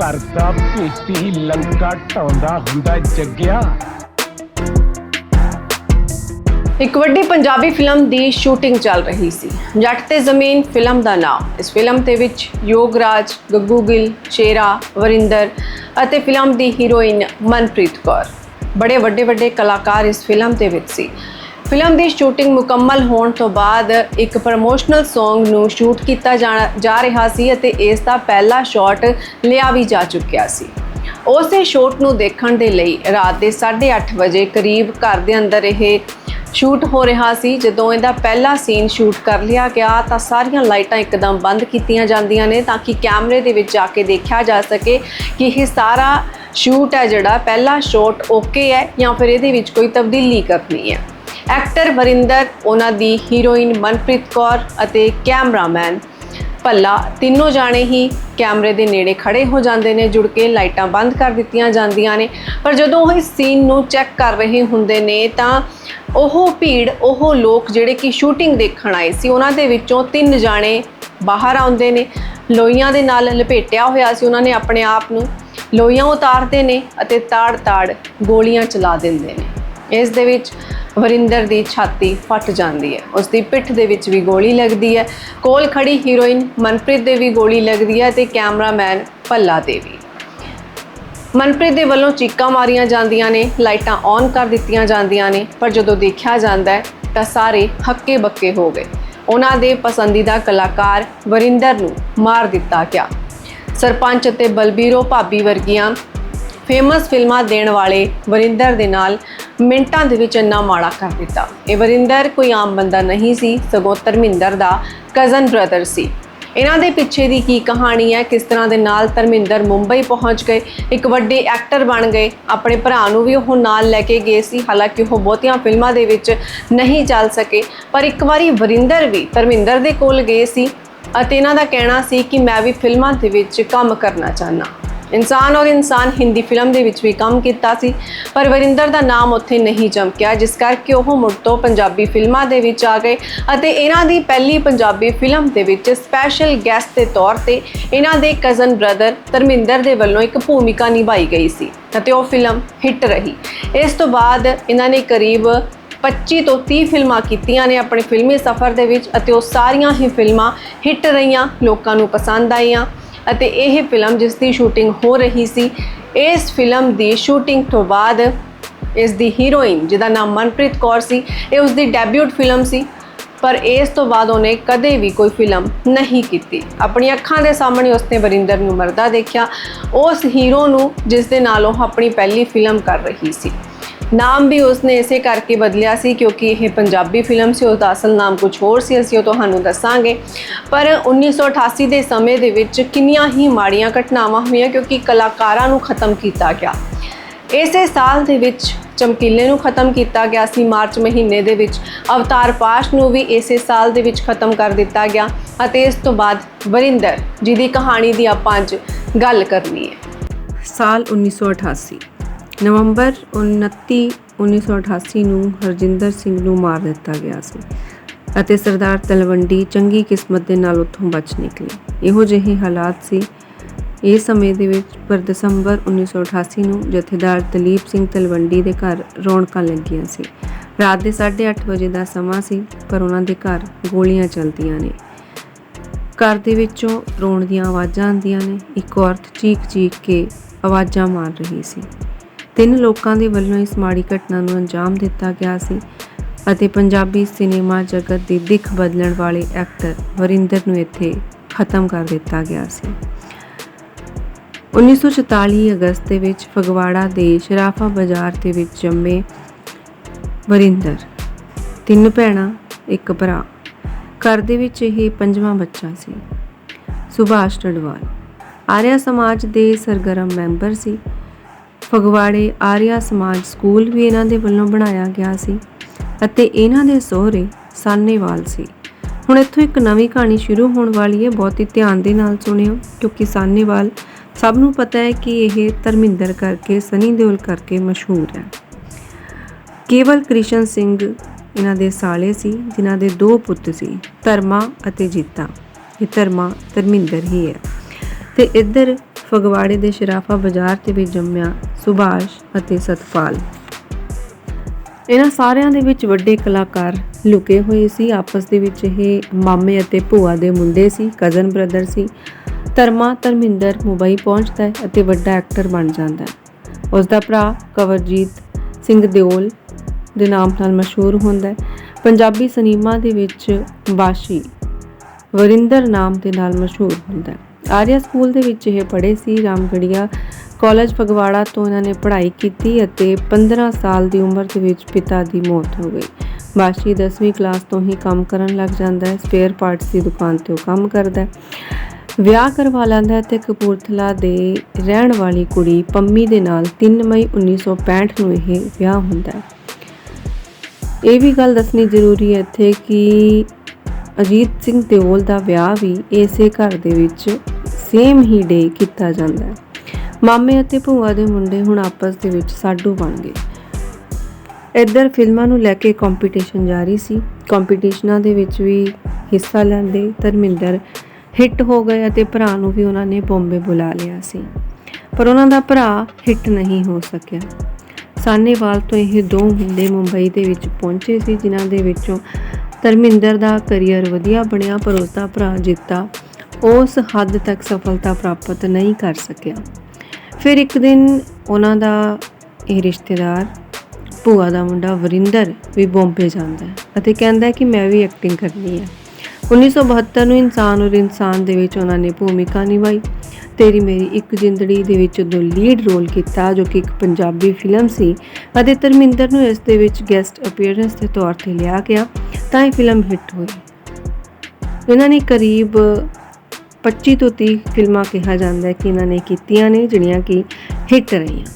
ਘਰ ਦਾ ਭੇਤੀ ਲੰਕਾ ਢਾਉਂਦਾ ਹੁੰਦਾ ਜੱਗਿਆ। ਇੱਕ ਵੱਡੀ ਪੰਜਾਬੀ ਫਿਲਮ ਦੀ ਸ਼ੂਟਿੰਗ ਚੱਲ ਰਹੀ ਸੀ। ਜੱਟ ਤੇ ਜ਼ਮੀਨ ਫਿਲਮ ਦਾ ਨਾਮ। ਇਸ ਫਿਲਮ ਦੇ ਵਿੱਚ ਯੋਗਰਾਜ, ਗੱਗੂ ਗਿੱਲ, ਸ਼ੇਰਾ, ਵਰਿੰਦਰ ਅਤੇ ਫਿਲਮ ਦੀ ਹੀਰੋਇਨ ਮਨਪ੍ਰੀਤ ਕੌਰ। ਬੜੇ ਵੱਡੇ ਵੱਡੇ ਕਲਾਕਾਰ ਇਸ ਫਿਲਮ ਦੇ ਵਿੱਚ ਸੀ। ਫਿਲਮ ਦੀ ਸ਼ੂਟਿੰਗ ਮੁਕੰਮਲ ਹੋਣ ਤੋਂ ਬਾਅਦ ਇੱਕ ਪ੍ਰਮੋਸ਼ਨਲ Song ਨੂੰ ਸ਼ੂਟ ਕੀਤਾ ਜਾਣਾ- ਜਾ ਰਿਹਾ ਸੀ ਅਤੇ ਇਸ ਦਾ ਪਹਿਲਾ ਸ਼ਾਟ ਲਿਆ ਵੀ ਜਾ ਚੁੱਕਿਆ ਸੀ। ਉਸੇ ਸ਼ਾਟ ਨੂੰ ਦੇਖਣ ਦੇ ਲਈ ਰਾਤ ਦੇ 8:30 ਵਜੇ ਕਰੀਬ ਘਰ ਦੇ ਅੰਦਰ ਇਹ ਸ਼ੂਟ ਹੋ ਰਿਹਾ ਸੀ। ਜਦੋਂ ਇਹਦਾ ਪਹਿਲਾ ਸੀਨ ਸ਼ੂਟ ਕਰ ਲਿਆ ਗਿਆ ਤਾਂ ਸਾਰੀਆਂ ਲਾਈਟਾਂ ਇੱਕਦਮ ਬੰਦ ਕੀਤੀਆਂ ਜਾਂਦੀਆਂ ਨੇ ਤਾਂ ਕਿ ਕੈਮਰੇ ਦੇ ਵਿੱਚ ਜਾ ਕੇ ਦੇਖਿਆ ਜਾ ਸਕੇ ਕਿ ਇਹ ਸਾਰਾ ਸ਼ੂਟ ਹੈ ਜਿਹੜਾ ਪਹਿਲਾ ਸ਼ਾਟ ਓਕੇ ਹੈ ਜਾਂ ਫਿਰ ਇਹਦੇ ਵਿੱਚ ਕੋਈ ਤਬਦੀਲੀ ਕਰਨੀ ਹੈ। ਐਕਟਰ ਵਰਿੰਦਰ, ਉਹਨਾਂ ਦੀ ਹੀਰੋਇਨ ਮਨਪ੍ਰੀਤ ਕੌਰ ਅਤੇ ਕੈਮਰਾਮੈਨ ਭੱਲਾ। ਤਿੰਨੋਂ ਜਾਣੇ ਹੀ ਕੈਮਰੇ ਦੇ ਨੇੜੇ ਖੜੇ ਹੋ ਜਾਂਦੇ ਨੇ, ਜੁੜ ਕੇ ਲਾਈਟਾਂ ਬੰਦ ਕਰ ਦਿੱਤੀਆਂ ਜਾਂਦੀਆਂ ਨੇ। ਪਰ ਜਦੋਂ ਉਹ ਇਸ ਸੀਨ ਨੂੰ ਚੈੱਕ ਕਰ ਰਹੇ ਹੁੰਦੇ ਨੇ, ਤਾਂ ਉਹ ਭੀੜ, ਉਹ ਲੋਕ ਜਿਹੜੇ ਕਿ ਸ਼ੂਟਿੰਗ ਦੇਖਣ ਆਏ ਸੀ, ਉਹਨਾਂ ਦੇ ਵਿੱਚੋਂ ਤਿੰਨ ਜਾਣੇ ਬਾਹਰ ਆਉਂਦੇ ਨੇ। ਲੋਈਆਂ ਦੇ ਨਾਲ ਲਪੇਟਿਆ ਹੋਇਆ ਸੀ, ਉਹਨਾਂ ਨੇ ਆਪਣੇ ਆਪ ਨੂੰ ਲੋਈਆਂ ਉਤਾਰਦੇ ਨੇ ਅਤੇ ਤਾੜ-ਤਾੜ ਗੋਲੀਆਂ ਚਲਾ ਦਿੰਦੇ ਨੇ। ਇਸ ਦੇ ਵਿੱਚ ਵਰਿੰਦਰ ਦੀ ਛਾਤੀ ਫਟ ਜਾਂਦੀ ਹੈ। ਉਸ ਦੀ ਪਿੱਠ ਦੇ ਵਿੱਚ ਵੀ ਗੋਲੀ ਲੱਗਦੀ ਹੈ। ਕੋਲ ਖੜੀ ਹੀਰੋਇਨ ਮਨਪ੍ਰੀਤ ਦੇ ਵੀ ਗੋਲੀ ਲੱਗਦੀ ਹੈ ਤੇ ਕੈਮਰਾਮੈਨ ਭੱਲਾ ਦੇ ਵੀ। ਮਨਪ੍ਰੀਤ ਦੇ ਵੱਲੋਂ ਚੀਕਾਂ ਮਾਰੀਆਂ ਜਾਂਦੀਆਂ ਨੇ, ਲਾਈਟਾਂ ਔਨ ਕਰ ਦਿੱਤੀਆਂ ਜਾਂਦੀਆਂ ਨੇ, ਪਰ ਜਦੋਂ ਦੇਖਿਆ ਜਾਂਦਾ ਹੈ, ਤਾਂ ਸਾਰੇ ਹੱਕੇ ਬੱਕੇ ਹੋ ਗਏ। ਉਹਨਾਂ ਦੇ ਪਸੰਦੀਦਾ ਕਲਾਕਾਰ ਵਰਿੰਦਰ ਨੂੰ ਮਾਰ ਦਿੱਤਾ ਗਿਆ। ਸਰਪੰਚ ਅਤੇ ਬਲਬੀਰੋ ਭਾਬੀ ਵਰਗੀਆਂ ਫੇਮਸ ਫਿਲਮਾਂ ਦੇਣ ਵਾਲੇ ਵਰਿੰਦਰ ਦੇ ਨਾਲ ਮਿੰਟਾਂ ਦੇ ਵਿੱਚ ਇੰਨਾ ਮਾੜਾ ਕਰ ਦਿੱਤਾ। ਇਹ ਵਰਿੰਦਰ ਕੋਈ ਆਮ ਬੰਦਾ ਨਹੀਂ ਸੀ, ਸਗੋਂ ਧਰਮਿੰਦਰ ਦਾ ਕਜ਼ਨ ਬ੍ਰਦਰ ਸੀ। ਇਹਨਾਂ ਦੇ ਪਿੱਛੇ ਦੀ ਕੀ ਕਹਾਣੀ ਹੈ, ਕਿਸ ਤਰ੍ਹਾਂ ਦੇ ਨਾਲ ਧਰਮਿੰਦਰ ਮੁੰਬਈ ਪਹੁੰਚ ਗਏ, ਇੱਕ ਵੱਡੇ ਐਕਟਰ ਬਣ ਗਏ, ਆਪਣੇ ਭਰਾ ਨੂੰ ਵੀ ਉਹ ਨਾਲ ਲੈ ਕੇ ਗਏ ਸੀ, ਹਾਲਾਂਕਿ ਉਹ ਬਹੁਤੀਆਂ ਫਿਲਮਾਂ ਦੇ ਵਿੱਚ ਨਹੀਂ ਚੱਲ ਸਕੇ, ਪਰ ਇੱਕ ਵਾਰੀ ਵਰਿੰਦਰ ਵੀ ਧਰਮਿੰਦਰ ਦੇ ਕੋਲ ਗਏ ਸੀ, ਅਤੇ ਇਹਨਾਂ ਦਾ ਕਹਿਣਾ ਸੀ ਕਿ ਮੈਂ ਵੀ ਫਿਲਮਾਂ ਦੇ ਵਿੱਚ ਕੰਮ ਕਰਨਾ ਚਾਹਨਾ ਇਨਸਾਨ ਔਰ ਇਨਸਾਨ ਹਿੰਦੀ ਫਿਲਮ ਦੇ ਵਿੱਚ ਵੀ ਕੰਮ ਕੀਤਾ ਸੀ, ਪਰ ਵਰਿੰਦਰ ਦਾ ਨਾਮ ਉੱਥੇ ਨਹੀਂ ਚਮਕਿਆ, ਜਿਸ ਕਰਕੇ ਉਹ ਮੁੜ ਤੋਂ ਪੰਜਾਬੀ ਫਿਲਮਾਂ ਦੇ ਵਿੱਚ ਆ ਗਏ ਅਤੇ ਇਹਨਾਂ ਦੀ ਪਹਿਲੀ ਪੰਜਾਬੀ ਫਿਲਮ ਦੇ ਵਿੱਚ ਸਪੈਸ਼ਲ ਗੈਸਟ ਦੇ ਤੌਰ ਤੇ ਇਹਨਾਂ ਦੇ ਕਜ਼ਨ ਬ੍ਰਦਰ ਧਰਮਿੰਦਰ ਦੇ ਵੱਲੋਂ ਇੱਕ ਭੂਮਿਕਾ ਨਿਭਾਈ ਗਈ ਸੀ ਅਤੇ ਉਹ ਫਿਲਮ ਹਿੱਟ ਰਹੀ। ਇਸ ਤੋਂ ਬਾਅਦ ਇਹਨਾਂ ਨੇ ਕਰੀਬ 25 ਤੋਂ 30 ਫਿਲਮਾਂ ਕੀਤੀਆਂ ਨੇ ਆਪਣੇ ਫਿਲਮੀ ਸਫ਼ਰ ਦੇ ਵਿੱਚ ਅਤੇ ਉਹ ਸਾਰੀਆਂ ਹੀ ਫਿਲਮਾਂ ਹਿੱਟ ਰਹੀਆਂ, ਲੋਕਾਂ ਨੂੰ ਪਸੰਦ ਆਈਆਂ। ਅਤੇ ਇਹ ਫਿਲਮ ਜਿਸ ਦੀ ਸ਼ੂਟਿੰਗ ਹੋ ਰਹੀ ਸੀ, ਇਸ ਫਿਲਮ ਦੀ ਸ਼ੂਟਿੰਗ ਤੋਂ ਬਾਅਦ ਇਸ ਦੀ ਹੀਰੋਇਨ, ਜਿਹਦਾ ਨਾਮ ਮਨਪ੍ਰੀਤ ਕੌਰ ਸੀ, ਇਹ ਉਸ ਦੀ ਡੈਬਿਊਟ ਫਿਲਮ ਸੀ, ਪਰ ਇਸ ਤੋਂ ਬਾਅਦ ਉਹਨੇ ਕਦੇ ਵੀ ਕੋਈ ਫਿਲਮ ਨਹੀਂ ਕੀਤੀ। ਆਪਣੀ ਅੱਖਾਂ ਦੇ ਸਾਹਮਣੇ ਉਸਨੇ ਵਰਿੰਦਰ ਨੂੰ ਮਰਦਾ ਦੇਖਿਆ। ਉਸ ਹੀਰੋ ਨੂੰ ਜਿਸ ਦੇ ਨਾਲ ਉਹ ਆਪਣੀ ਪਹਿਲੀ ਫਿਲਮ ਕਰ ਰਹੀ ਸੀ। ਨਾਮ ਵੀ ਉਸਨੇ ਇਸੇ ਕਰਕੇ ਬਦਲਿਆ ਸੀ ਕਿਉਂਕਿ ਇਹ ਪੰਜਾਬੀ ਫਿਲਮ ਸੀ, ਉਸਦਾ ਅਸਲ ਨਾਮ ਕੁਝ ਹੋਰ ਸੀ, ਅਸੀਂ ਉਹ ਤੁਹਾਨੂੰ ਦੱਸਾਂਗੇ। ਪਰ 1988 ਦੇ ਸਮੇਂ ਦੇ ਵਿੱਚ ਕਿੰਨੀਆਂ ਹੀ ਮਾੜੀਆਂ ਘਟਨਾਵਾਂ ਹੋਈਆਂ ਕਿਉਂਕਿ ਕਲਾਕਾਰਾਂ ਨੂੰ ਖਤਮ ਕੀਤਾ ਗਿਆ। ਇਸੇ ਸਾਲ ਦੇ ਵਿੱਚ ਚਮਕੀਲੇ ਨੂੰ ਖਤਮ ਕੀਤਾ ਗਿਆ ਸੀ, ਮਾਰਚ ਮਹੀਨੇ ਦੇ ਵਿੱਚ ਅਵਤਾਰ ਪਾਸ਼ ਨੂੰ ਵੀ ਇਸੇ ਸਾਲ ਦੇ ਵਿੱਚ ਖਤਮ ਕਰ ਦਿੱਤਾ ਗਿਆ ਅਤੇ ਇਸ ਤੋਂ ਬਾਅਦ ਵਰਿੰਦਰ, ਜਿਹਦੀ ਕਹਾਣੀ ਦੀ ਆਪਾਂ ਅੱਜ ਗੱਲ ਕਰਨੀ ਹੈ। ਸਾਲ 1988 ਨਵੰਬਰ 29 1988 ਨੂੰ ਹਰਜਿੰਦਰ ਸਿੰਘ ਨੂੰ ਮਾਰ ਦਿੱਤਾ ਗਿਆ ਸੀ ਅਤੇ ਸਰਦਾਰ ਤਲਵੰਡੀ ਚੰਗੀ ਕਿਸਮਤ ਦੇ ਨਾਲ ਉੱਥੋਂ ਬਚ ਨਿਕਲੇ। ਇਹੋ ਜਿਹੇ ਹਾਲਾਤ ਸੀ ਇਸ ਸਮੇਂ ਦੇ ਵਿੱਚ, ਪਰ ਦਸੰਬਰ 1988 ਨੂੰ ਜਥੇਦਾਰ ਦਲੀਪ ਸਿੰਘ ਤਲਵੰਡੀ ਦੇ ਘਰ ਰੌਣਕਾਂ ਲੱਗੀਆਂ ਸੀ। ਰਾਤ ਦੇ 8:30 ਵਜੇ ਦਾ ਸਮਾਂ ਸੀ, ਪਰ ਉਹਨਾਂ ਦੇ ਘਰ ਗੋਲੀਆਂ ਚੱਲਦੀਆਂ ਨੇ। ਘਰ ਦੇ ਵਿੱਚੋਂ ਰੋਣ ਦੀਆਂ ਆਵਾਜ਼ਾਂ ਆਉਂਦੀਆਂ ਨੇ। ਇੱਕ ਔਰਤ ਚੀਕ-ਚੀਕ ਕੇ ਆਵਾਜ਼ਾਂ ਮਾਰ ਰਹੀ ਸੀ। ਤਿੰਨ ਲੋਕਾਂ ਦੇ ਵੱਲੋਂ ਇਸ ਮਾੜੀ ਘਟਨਾ ਨੂੰ ਅੰਜਾਮ ਦਿੱਤਾ ਗਿਆ ਸੀ ਅਤੇ ਪੰਜਾਬੀ ਸਿਨੇਮਾ ਜਗਤ ਦੀ ਦਿੱਖ ਬਦਲਣ ਵਾਲੇ ਐਕਟਰ ਵਰਿੰਦਰ ਨੂੰ ਇੱਥੇ ਖਤਮ ਕਰ ਦਿੱਤਾ ਗਿਆ ਸੀ। 1944 ਅਗਸਤ ਦੇ ਵਿੱਚ ਫਗਵਾੜਾ ਦੇ ਸ਼ਰਾਫਾ ਬਾਜ਼ਾਰ ਦੇ ਵਿੱਚ ਜੰਮੇ ਵਰਿੰਦਰ, ਤਿੰਨ ਭੈਣਾਂ, ਇੱਕ ਭਰਾ। ਘਰ ਦੇ ਵਿੱਚ ਇਹ ਪੰਜਵਾਂ ਬੱਚਾ ਸੀ। ਸੁਭਾਸ਼ ਟਡਵਾਲ ਆਰਿਆ ਸਮਾਜ ਦੇ ਸਰਗਰਮ ਮੈਂਬਰ ਸੀ। ਫਗਵਾੜੇ ਆਰੀਆ ਸਮਾਜ ਸਕੂਲ ਵੀ ਇਹਨਾਂ ਦੇ ਵੱਲੋਂ ਬਣਾਇਆ ਗਿਆ ਸੀ ਅਤੇ ਇਹਨਾਂ ਦੇ ਸਹੁਰੇ ਸਾਨੇਵਾਲ ਸੀ। ਹੁਣ ਇੱਥੋਂ ਇੱਕ ਨਵੀਂ ਕਹਾਣੀ ਸ਼ੁਰੂ ਹੋਣ ਵਾਲੀ ਹੈ। ਬਹੁਤ ਹੀ ਧਿਆਨ ਦੇ ਨਾਲ ਸੁਣਿਓ, ਕਿਉਂਕਿ ਸਾਨੇਵਾਲ ਸਭ ਨੂੰ ਪਤਾ ਹੈ ਕਿ ਇਹ ਧਰਮਿੰਦਰ ਕਰਕੇ, ਸਨੀ ਦਿਓਲ ਕਰਕੇ ਮਸ਼ਹੂਰ ਹੈ। ਕੇਵਲ ਕ੍ਰਿਸ਼ਨ ਸਿੰਘ ਇਹਨਾਂ ਦੇ ਸਾਲੇ ਸੀ, ਜਿਨ੍ਹਾਂ ਦੇ ਦੋ ਪੁੱਤ ਸੀ, ਧਰਮਾ ਅਤੇ ਜੀਤਾ। ਇਹ ਧਰਮਾ ਧਰਮਿੰਦਰ ਹੀ ਹੈ। ਤੇ ਇੱਧਰ ਫਗਵਾੜੇ ਦੇ ਸ਼ਰਾਫਾ ਬਾਜ਼ਾਰ ਤੇ ਵੀ ਜੰਮਿਆ ਸੁਭਾਸ਼ ਅਤੇ ਸਤਪਾਲ। ਇਹਨਾਂ ਸਾਰਿਆਂ ਦੇ ਵਿੱਚ ਵੱਡੇ ਕਲਾਕਾਰ ਲੁਕੇ ਹੋਏ ਸੀ। ਆਪਸ ਦੇ ਵਿੱਚ ਇਹ ਮਾਮੇ ਅਤੇ ਭੂਆ ਦੇ ਮੁੰਡੇ ਸੀ ਕਜ਼ਨ ਬ੍ਰਦਰ ਸੀ। ਧਰਮਾ ਧਰਮਿੰਦਰ ਮੁੰਬਈ ਪਹੁੰਚਦਾ ਹੈ ਅਤੇ ਵੱਡਾ ਐਕਟਰ ਬਣ ਜਾਂਦਾ ਹੈ। ਉਸ ਦਾ ਭਰਾ ਕਵਰਜੀਤ ਸਿੰਘ ਦਿਓਲ ਦੇ ਨਾਮ ਨਾਲ ਮਸ਼ਹੂਰ ਹੁੰਦਾ ਹੈ। ਪੰਜਾਬੀ ਸਿਨੇਮਾ ਦੇ ਵਿੱਚ ਬਾਸ਼ੀ ਵਰਿੰਦਰ ਨਾਮ ਦੇ ਨਾਲ ਮਸ਼ਹੂਰ ਹੁੰਦਾ ਹੈ। ਆਰੀਆ ਸਕੂਲ ਦੇ ਵਿੱਚ ਇਹ ਪੜ੍ਹੇ ਸੀ। ਰਾਮਗੜੀਆ ਕਾਲਜ ਫਗਵਾੜਾ ਤੋਂ ਇਹਨਾਂ ਨੇ ਪੜ੍ਹਾਈ ਕੀਤੀ ਅਤੇ 15 ਸਾਲ ਦੀ ਉਮਰ ਦੇ ਵਿੱਚ ਪਿਤਾ ਦੀ ਮੌਤ ਹੋ ਗਈ। ਬਾਸ਼ੀ 10ਵੀਂ ਕਲਾਸ ਤੋਂ ਹੀ ਕੰਮ ਕਰਨ ਲੱਗ ਜਾਂਦਾ ਹੈ। ਸਪੇਅਰ ਪਾਰਟਸ ਦੀ ਦੁਕਾਨ ਤੇ ਉਹ ਕੰਮ ਕਰਦਾ ਹੈ। ਵਿਆਹ ਕਰਵਾ ਲੈਂਦਾ ਹੈ ਤੇ ਕਪੂਰਥਲਾ ਦੇ ਰਹਿਣ ਵਾਲੀ ਕੁੜੀ ਪੰਮੀ ਦੇ ਨਾਲ 3 ਮਈ 1965 ਨੂੰ ਇਹ ਵਿਆਹ ਹੁੰਦਾ ਹੈ। ਇਹ ਵੀ ਗੱਲ ਦੱਸਣੀ ਜ਼ਰੂਰੀ ਹੈ ਇੱਥੇ ਕਿ ਅਜੀਤ ਸਿੰਘ ਦਿਓਲ ਦਾ ਵਿਆਹ ਵੀ ਇਸੇ ਘਰ ਦੇ ਵਿੱਚ ਸੇਮ ਹੀ ਡੇ ਕੀਤਾ ਜਾਂਦਾ ਹੈ। ਮਾਮੇ ਅਤੇ ਭੂਆ ਦੇ ਮੁੰਡੇ ਹੁਣ ਆਪਸ ਦੇ ਵਿੱਚ ਸਾਡੂ ਬਣ ਗਏ। ਇੱਧਰ ਫਿਲਮਾਂ ਨੂੰ ਲੈ ਕੇ ਕੰਪੀਟੀਸ਼ਨ ਜਾਰੀ ਸੀ। ਕੰਪੀਟੀਸ਼ਨਾਂ ਦੇ ਵਿੱਚ ਵੀ ਹਿੱਸਾ ਲੈਂਦੇ ਧਰਮਿੰਦਰ ਹਿੱਟ ਹੋ ਗਏ ਅਤੇ ਭਰਾ ਨੂੰ ਵੀ ਉਹਨਾਂ ਨੇ ਬੰਬੇ ਬੁਲਾ ਲਿਆ ਸੀ। ਪਰ ਉਹਨਾਂ ਦਾ ਭਰਾ ਹਿੱਟ ਨਹੀਂ ਹੋ ਸਕਿਆ। ਸਾਨੇਵਾਲ ਤੋਂ ਇਹ ਦੋ ਮੁੰਡੇ ਮੁੰਬਈ ਦੇ ਵਿੱਚ ਪਹੁੰਚੇ ਸੀ, ਜਿਨ੍ਹਾਂ ਦੇ ਵਿੱਚੋਂ ਧਰਮਿੰਦਰ ਦਾ ਕੈਰੀਅਰ ਵਧੀਆ ਬਣਿਆ, ਪਰ ਉਸ ਦਾ ਭਰਾ ਜਿੱਤਾ ਉਸ ਹੱਦ ਤੱਕ ਸਫਲਤਾ ਪ੍ਰਾਪਤ ਨਹੀਂ ਕਰ ਸਕਿਆ। ਫਿਰ ਇੱਕ ਦਿਨ ਉਹਨਾਂ ਦਾ ਇਹ ਰਿਸ਼ਤੇਦਾਰ, ਭੂਆ ਦਾ ਮੁੰਡਾ ਵਰਿੰਦਰ ਵੀ ਬੰਬੇ ਜਾਂਦਾ ਹੈ ਅਤੇ ਕਹਿੰਦਾ ਹੈ ਕਿ ਮੈਂ ਵੀ ਐਕਟਿੰਗ ਕਰਨੀ ਹੈ। 1972 ਨੂੰ ਇਨਸਾਨ ਔਰ ਇਨਸਾਨ ਦੇ ਵਿੱਚ ਉਹਨਾਂ ਨੇ ਭੂਮਿਕਾ ਨਿਭਾਈ। ਤੇਰੀ ਮੇਰੀ ਇੱਕ ਜ਼ਿੰਦੜੀ ਦੇ ਵਿੱਚ ਦੋ ਲੀਡ ਰੋਲ ਕੀਤਾ ਜੋ ਕਿ ਇੱਕ ਪੰਜਾਬੀ ਫਿਲਮ ਸੀ ਅਤੇ ਧਰਮਿੰਦਰ ਨੂੰ ਇਸ ਦੇ ਵਿੱਚ ਗੈਸਟ ਅਪੀਅਰੈਂਸ ਦੇ ਤੌਰ ਤੇ ਲਿਆ ਗਿਆ ਤਾਂ ਇਹ ਫਿਲਮ ਹਿੱਟ ਹੋਈ। ਇਹਨਾਂ ਨੇ ਕਰੀਬ 25 ਤੋਂ 30 ਫਿਲਮਾਂ ਕਿਹਾ ਜਾਂਦਾ ਹੈ ਕਿ ਇਹਨਾਂ ਨੇ ਕੀਤੀਆਂ ਨੇ, ਜਿਹੜੀਆਂ ਕਿ ਹਿੱਟ ਰਹੀਆਂ।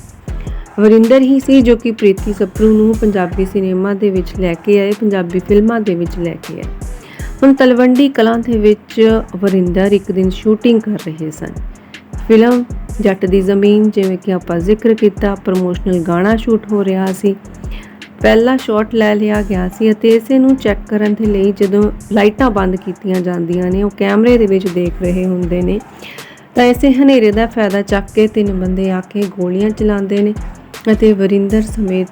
ਵਰਿੰਦਰ ਹੀ ਸੀ ਜੋ ਕਿ ਪ੍ਰੀਤੀ ਸਪਰੂ ਨੂੰ ਪੰਜਾਬੀ ਸਿਨੇਮਾ ਦੇ ਵਿੱਚ ਲੈ ਕੇ ਆਏ, ਪੰਜਾਬੀ ਫਿਲਮਾਂ ਦੇ ਵਿੱਚ ਲੈ ਕੇ ਆਏ। ਹੁਣ ਤਲਵੰਡੀ ਕਲਾਂ ਦੇ ਵਿੱਚ ਵਰਿੰਦਰ ਇੱਕ ਦਿਨ ਸ਼ੂਟਿੰਗ ਕਰ ਰਹੇ ਸਨ। ਫਿਲਮ ਜੱਟ ਦੀ ਜ਼ਮੀਨ, ਜਿਵੇਂ ਕਿ ਆਪਾਂ ਜ਼ਿਕਰ ਕੀਤਾ, ਪ੍ਰੋਮੋਸ਼ਨਲ ਗਾਣਾ ਸ਼ੂਟ ਹੋ ਰਿਹਾ ਸੀ। ਪਹਿਲਾ ਸ਼ਾਟ ਲੈ ਲਿਆ ਗਿਆ ਸੀ ਅਤੇ ਇਸੇ ਨੂੰ ਚੈੱਕ ਕਰਨ ਦੇ ਲਈ ਜਦੋਂ ਲਾਈਟਾਂ ਬੰਦ ਕੀਤੀਆਂ ਜਾਂਦੀਆਂ ਨੇ, ਉਹ ਕੈਮਰੇ ਦੇ ਵਿੱਚ ਦੇਖ ਰਹੇ ਹੁੰਦੇ ਨੇ, ਤਾਂ ਇਸੇ ਹਨੇਰੇ ਦਾ ਫਾਇਦਾ ਚੱਕ ਕੇ ਤਿੰਨ ਬੰਦੇ ਆ ਕੇ ਗੋਲੀਆਂ ਚਲਾਉਂਦੇ ਨੇ ਅਤੇ ਵਰਿੰਦਰ ਸਮੇਤ,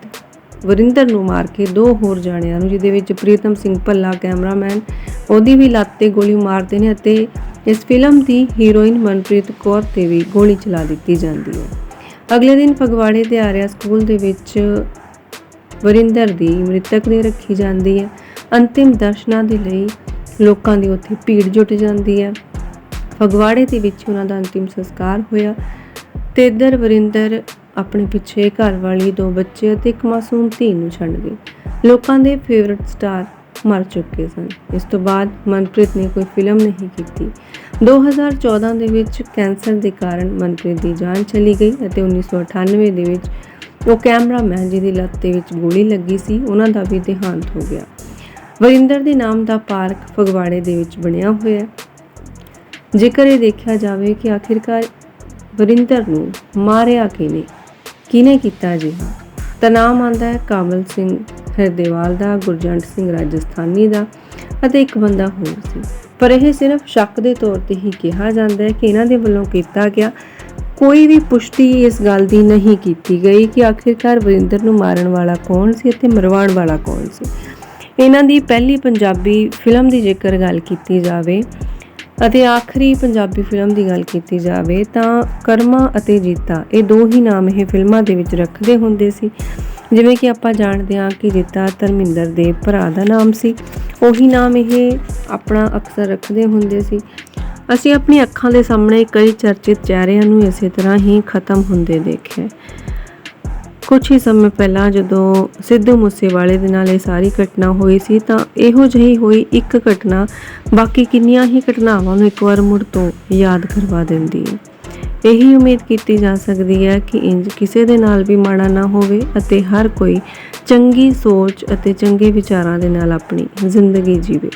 ਵਰਿੰਦਰ ਨੂੰ ਮਾਰ ਕੇ ਦੋ ਹੋਰ ਜਾਣਿਆਂ ਨੂੰ, ਜਿਹਦੇ ਵਿੱਚ ਪ੍ਰੀਤਮ ਸਿੰਘ ਭੱਲਾ ਕੈਮਰਾਮੈਨ, ਉਹਦੀ ਵੀ ਲੱਤ ਤੇ ਗੋਲੀ ਮਾਰਦੇ ਨੇ ਅਤੇ ਇਸ ਫਿਲਮ ਦੀ ਹੀਰੋਇਨ ਮਨਪ੍ਰੀਤ ਕੌਰ ਤੇ ਵੀ ਗੋਲੀ ਚਲਾ ਦਿੱਤੀ ਜਾਂਦੀ ਹੈ। ਅਗਲੇ ਦਿਨ ਫਗਵਾੜੇ ਦੇ ਆਰਿਆ ਸਕੂਲ ਦੇ ਵਿੱਚ ਵਰਿੰਦਰ ਦੀ ਮ੍ਰਿਤਕ ਦੇ ਰੱਖੀ ਜਾਂਦੀ ਹੈ। ਅੰਤਿਮ ਦਰਸ਼ਨਾਂ ਦੇ ਲਈ ਲੋਕਾਂ ਦੀ ਉੱਥੇ ਭੀੜ ਜੁਟ ਜਾਂਦੀ ਹੈ। ਫਗਵਾੜੇ ਦੇ ਵਿੱਚ ਉਹਨਾਂ ਦਾ ਅੰਤਿਮ ਸੰਸਕਾਰ ਹੋਇਆ ਤੇ ਇੱਧਰ ਵਰਿੰਦਰ ਆਪਣੇ ਪਿੱਛੇ ਘਰ ਵਾਲੀ ਦੋ ਬੱਚੇ ਅਤੇ ਇੱਕ ਮਾਸੂਮ ਧੀ ਨੂੰ ਛੱਡ ਗਈ। ਲੋਕਾਂ ਦੇ ਫੇਵਰਿਟ ਸਟਾਰ ਮਰ ਚੁੱਕੇ ਸਨ। ਇਸ ਤੋਂ ਬਾਅਦ ਮਨਪ੍ਰੀਤ ਨੇ ਕੋਈ ਫਿਲਮ ਨਹੀਂ ਕੀਤੀ। 2014 ਦੇ ਵਿੱਚ ਕੈਂਸਰ ਦੇ ਕਾਰਨ ਮਨਪ੍ਰੀਤ ਦੀ ਜਾਨ ਚਲੀ ਗਈ ਅਤੇ 1998 ਦੇ ਵਿੱਚ ਉਹ ਕੈਮਰਾਮੈਨ ਜਿਹਦੀ ਲੱਤ ਦੇ ਵਿੱਚ ਗੋਲੀ ਲੱਗੀ ਸੀ, ਉਹਨਾਂ ਦਾ ਵੀ ਦੇਹਾਂਤ ਹੋ ਗਿਆ। ਵਰਿੰਦਰ ਦੇ ਨਾਮ ਦਾ ਪਾਰਕ ਫਗਵਾੜੇ ਦੇ ਵਿੱਚ ਬਣਿਆ ਹੋਇਆ ਹੈ। ਜੇਕਰ ਇਹ ਦੇਖਿਆ ਜਾਵੇ ਕਿ ਆਖਿਰਕਾਰ ਵਰਿੰਦਰ ਨੂੰ ਮਾਰਿਆ ਕਿਨੇ ਕਿਨੇ ਕੀਤਾ ਜੀ? ਤਾਂ ਨਾਮ ਆਂਦਾ ਹੈ ਕਾਮਲ ਸਿੰਘ ਹਰਦੇਵਾਲ ਦਾ, ਗੁਰਜੰਟ ਸਿੰਘ ਰਾਜਸਥਾਨੀ ਦਾ ਅਤੇ ਇੱਕ ਬੰਦਾ ਹੋਰ ਸੀ। ਪਰ ਇਹ ਸਿਰਫ ਸ਼ੱਕ ਦੇ ਤੌਰ ਤੇ ਹੀ ਕਿਹਾ ਜਾਂਦਾ ਹੈ ਕਿ ਇਹਨਾਂ ਦੇ ਵੱਲੋਂ ਕੀਤਾ ਗਿਆ ਕੋਈ ਵੀ ਪੁਸ਼ਟੀ ਇਸ ਗੱਲ ਦੀ ਨਹੀਂ ਕੀਤੀ ਗਈ ਕਿ ਆਖਿਰਕਾਰ ਵਰਿੰਦਰ ਨੂੰ ਮਾਰਨ ਵਾਲਾ ਕੌਣ ਸੀ ਅਤੇ ਮਰਵਾਉਣ ਵਾਲਾ ਕੌਣ ਸੀ। ਇਹਨਾਂ ਦੀ ਪਹਿਲੀ ਪੰਜਾਬੀ ਫਿਲਮ ਦੀ ਜੇਕਰ ਗੱਲ ਕੀਤੀ ਜਾਵੇ ਅਤੇ ਆਖਰੀ ਪੰਜਾਬੀ ਫਿਲਮ ਦੀ ਗੱਲ ਕੀਤੀ ਜਾਵੇ ਤਾਂ ਕਰਮਾ ਅਤੇ ਜੀਤਾ ਇਹ ਦੋ ਹੀ ਨਾਮ ਇਹ ਫਿਲਮਾਂ ਦੇ ਵਿੱਚ ਰੱਖਦੇ ਹੁੰਦੇ ਸੀ। ਜਿਵੇਂ ਕਿ ਆਪਾਂ ਜਾਣਦੇ ਹਾਂ ਕਿ ਜੀਤਾ ਧਰਮਿੰਦਰ ਦੇ ਭਰਾ ਦਾ ਨਾਮ ਸੀ। ਉਹੀ ਨਾਮ ਇਹ ਆਪਣਾ ਅਕਸਰ ਰੱਖਦੇ ਹੁੰਦੇ ਸੀ। ਅਸੀਂ ਆਪਣੀ ਅੱਖਾਂ ਦੇ ਸਾਹਮਣੇ ਕਈ ਚਰਚਿਤ ਚਿਹਰਿਆਂ ਨੂੰ ਇਸੇ ਤਰ੍ਹਾਂ ਹੀ ਖਤਮ ਹੁੰਦੇ ਦੇਖਿਆ ਕੁਝ ਹੀ ਸਮੇਂ ਪਹਿਲਾਂ ਜਦੋਂ ਸਿੱਧੂ ਮੂਸੇਵਾਲੇ ਦੇ ਨਾਲ ਇਹ ਸਾਰੀ ਘਟਨਾ ਹੋਈ ਸੀ ਤਾਂ ਇਹੋ ਜਿਹੀ ਹੋਈ ਇੱਕ ਘਟਨਾ, ਬਾਕੀ ਕਿੰਨੀਆਂ ਹੀ ਘਟਨਾਵਾਂ ਨੂੰ ਇੱਕ ਵਾਰ ਮੁੜ ਤੋਂ ਯਾਦ ਕਰਵਾ ਦਿੰਦੀ। ਹੈ ਇਹੀ ਉਮੀਦ ਕੀਤੀ ਜਾ ਸਕਦੀ ਹੈ ਕਿ ਇੰਜ ਕਿਸੇ ਦੇ ਨਾਲ ਵੀ ਮਾੜਾ ਨਾ ਹੋਵੇ ਅਤੇ ਹਰ ਕੋਈ ਚੰਗੀ ਸੋਚ ਅਤੇ ਚੰਗੇ ਵਿਚਾਰਾਂ ਦੇ ਨਾਲ ਆਪਣੀ ਜ਼ਿੰਦਗੀ ਜੀਵੇ।